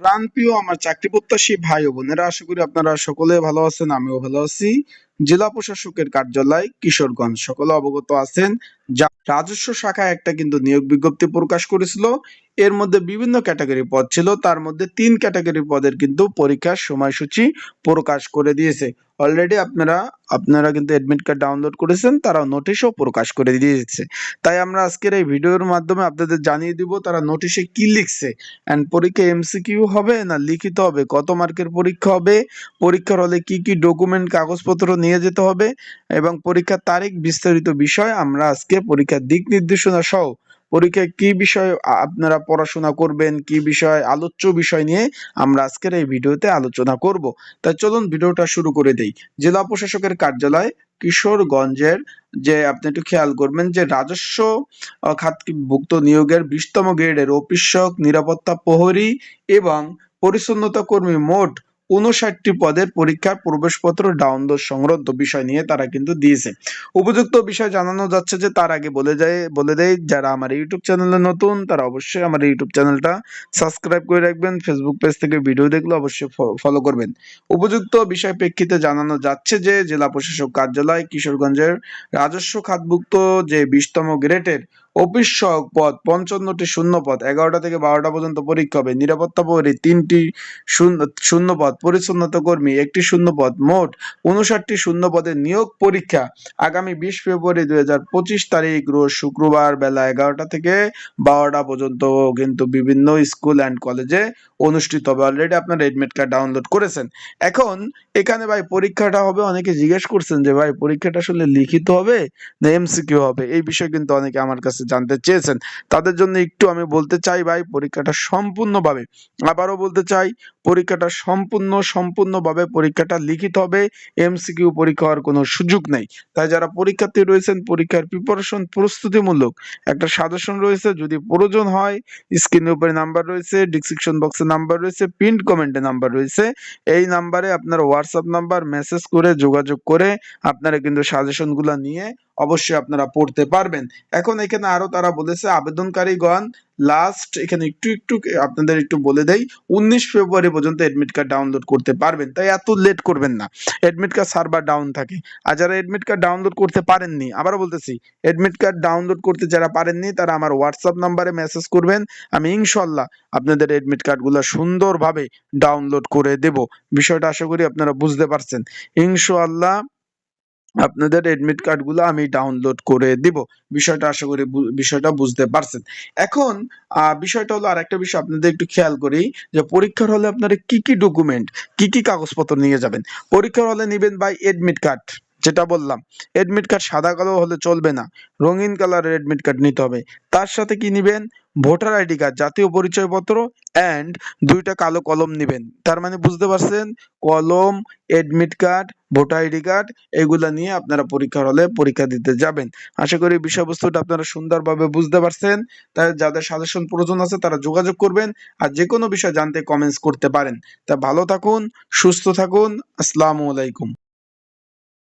প্রাণপ্রিয় আমার চাকরি প্রত্যাশী ভাই ও বোনেরা, আশা করি আপনারা সকলে ভালো আছেন, আমিও ভালো আছি। জেলা প্রশাসকের কার্যালয়, কিশোরগঞ্জ। সকলে অবগত আছেন, যা রাজস্ব শাখায় একটা কিন্তু নিয়োগ বিজ্ঞপ্তি প্রকাশ করেছিল। এর মধ্যে বিভিন্ন ক্যাটাগরি পদ ছিল, তার মধ্যে তিন ক্যাটাগরি পদের কিন্তু পরীক্ষার সময়সূচি প্রকাশ করে দিয়েছে। অলরেডি আপনারা আপনারা কিন্তু অ্যাডমিট কার্ড ডাউনলোড করেছেন, তারা নোটিশও প্রকাশ করে দিয়েছে। তাই আমরা আজকের এই ভিডিওর মাধ্যমে আপনাদের জানিয়ে দিব, তারা নোটিশে কি লিখছে? অ্যান্ড পরীক্ষা এমসিকিউ হবে না লিখিত হবে? কত মার্কের পরীক্ষা হবে? পরীক্ষার হলে কি কি ডকুমেন্ট কাগজপত্র নিয়ে যেতে হবে এবং পরীক্ষার তারিখ বিস্তারিত বিষয় আমরা আজকে পরীক্ষার দিক নির্দেশনা সহ পরীক্ষায় কি বিষয় আপনারা পড়াশোনা করবেন, কি বিষয় আলোচ্য বিষয় নিয়ে আমরা আজকের এই ভিডিওতে আলোচনা করব। তাই চলুন ভিডিওটা শুরু করে দেই। জেলা প্রশাসকের কার্যালয়, কিশোরগঞ্জের যে আপনি একটু খেয়াল করবেন যে রাজস্ব খাতভুক্ত নিয়োগের বিশতম গ্রেডের অফিসক নিরাপত্তা প্রহরী এবং পরিচ্ছন্নতা কর্মী মোট উনষাটটি পদের পরীক্ষার প্রবেশপত্র ডাউনলোড সংক্রান্ত বিষয় নিয়ে তারা কিন্তু দিয়েছে। উপযুক্ত বিষয় জানানো যাচ্ছে যে তার আগে বলে যায়, বলে দেয় যারা আমার ইউটিউব চ্যানেলে নতুন, তারা অবশ্যই আমার ইউটিউব চ্যানেলটা সাবস্ক্রাইব করে রাখবেন। ফেসবুক পেজ থেকে ভিডিও দেখলে অবশ্যই ফলো করবেন। উপযুক্ত বিষয় প্রেক্ষিতে জানানো যাচ্ছে যে জেলা প্রশাসক কার্যালয় কিশোরগঞ্জের রাজস্ব খাতভুক্ত যে বিশতম গ্রেডের অফিস পদ পঞ্চান্নটি শূন্য পদ এগারোটা থেকে বারোটা পর্যন্ত পরীক্ষা হবে। নিরাপত্তা প্রহরী তিনটি শূন্য শূন্য পদ পরিচ্ছন্নতা কর্মী একটি শূন্য পদ মোট উনষাটটি শূন্য পদের নিয়োগ পরীক্ষা আগামী বিশ ফেব্রুয়ারি দুই হাজার পঁচিশ তারিখ, রোজ শুক্রবার বেলা এগারোটা থেকে বারোটা পর্যন্ত কিন্তু বিভিন্ন স্কুল অ্যান্ড কলেজে অনুষ্ঠিত হবে। অলরেডি আপনার এডমিট কার্ড ডাউনলোড করেছেন। এখন এখানে ভাই পরীক্ষাটা হবে, অনেকে জিজ্ঞেস করছেন যে ভাই পরীক্ষাটা আসলে লিখিত হবে না এমসিকিউ হবে? এই বিষয়ে কিন্তু অনেকে আমার কাছে জানতে চেয়েছেন। তাদের জন্য একটু আমি বলতে চাই ভাই, পরীক্ষাটা সম্পূর্ণভাবে, আবারও বলতে চাই, পরীক্ষাটা সম্পূর্ণ, সম্পূর্ণভাবে পরীক্ষাটা লিখিত হবে এমসিকিউ পরীক্ষা হওয়ার কোনো সুযোগ নেই। তাই যারা পরীক্ষার্থী রয়েছেন, পরীক্ষার প্রিপারেশন প্রস্তুতিমূলক একটা সাজেশন রয়েছে, যদি প্রয়োজন হয় স্ক্রিনের উপরে নাম্বার রয়েছে ডিসক্রিপশন বক্সে নাম্বার রয়েছে পিন্ট কমেন্টে নাম্বার রয়েছে, এই নাম্বারে আপনার হোয়াটসঅ্যাপ নাম্বার মেসেজ করে, যোগাযোগ করে, আপনারা কিন্তু সাজেশনগুলো নিয়ে অবশ্যই আপনারা পড়তে পারবেন। এখন এখানে আরও তারা বলেছে, আবেদনকারীগণ লাস্ট এখানে একটু একটু আপনাদের একটু বলে দেই, উনিশ ফেব্রুয়ারি পর্যন্ত এডমিট কার্ড ডাউনলোড করতে পারবেন। তাই এত লেট করবেন না। এডমিট কার্ড সার্ভার ডাউন থাকে। আর যারা এডমিট কার্ড ডাউনলোড করতে পারেননি, আবারও বলতেছি এডমিট কার্ড ডাউনলোড করতে যারা পারেননি, তারা আমার হোয়াটসঅ্যাপ নাম্বারে মেসেজ করবেন। আমি ইনশাল্লাহ আপনাদের এডমিট কার্ডগুলো সুন্দরভাবে ডাউনলোড করে দেব। বিষয়টা আশা করি আপনারা বুঝতে পারছেন। ইনশাআল্লাহ আপনাদের এডমিট কার্ডগুলো আমি ডাউনলোড করে দিব। বিষয়টা আশা করি বিষয়টা বুঝতে পারছেন। এখন বিষয়টা হলো আরেকটা বিষয় আপনাদের একটু খেয়াল করি যে পরীক্ষার হলে আপনারা কি কি ডকুমেন্ট কি কি কাগজপত্র নিয়ে যাবেন? পরীক্ষার হলে নেবেন বাই এডমিট কার্ড যেটা বললাম এডমিট কার্ড সাদা কালো হলে চলবে না, রঙিন কালারের এডমিট কার্ড নিতে হবে। তার সাথে কি নিবেন? ভোটার আইডি কার্ড জাতীয় পরিচয়পত্র অ্যান্ড দুইটা কালো কলম নিবেন। তার মানে বুঝতে পারছেন? কলম admit card voter ID card এগুলা নিয়ে আপনারা পরীক্ষার হলে পরীক্ষা দিতে যাবেন। আশা করি বিষয়বস্তুটা আপনারা সুন্দরভাবে বুঝতে পারছেন। তাই যাদের সাজেশন প্রয়োজন আছে তারা যোগাযোগ করবেন আর যে কোনো বিষয় জানতে কমেন্টস করতে পারেন। তা ভালো থাকুন, সুস্থ থাকুন, আসসালামু আলাইকুম।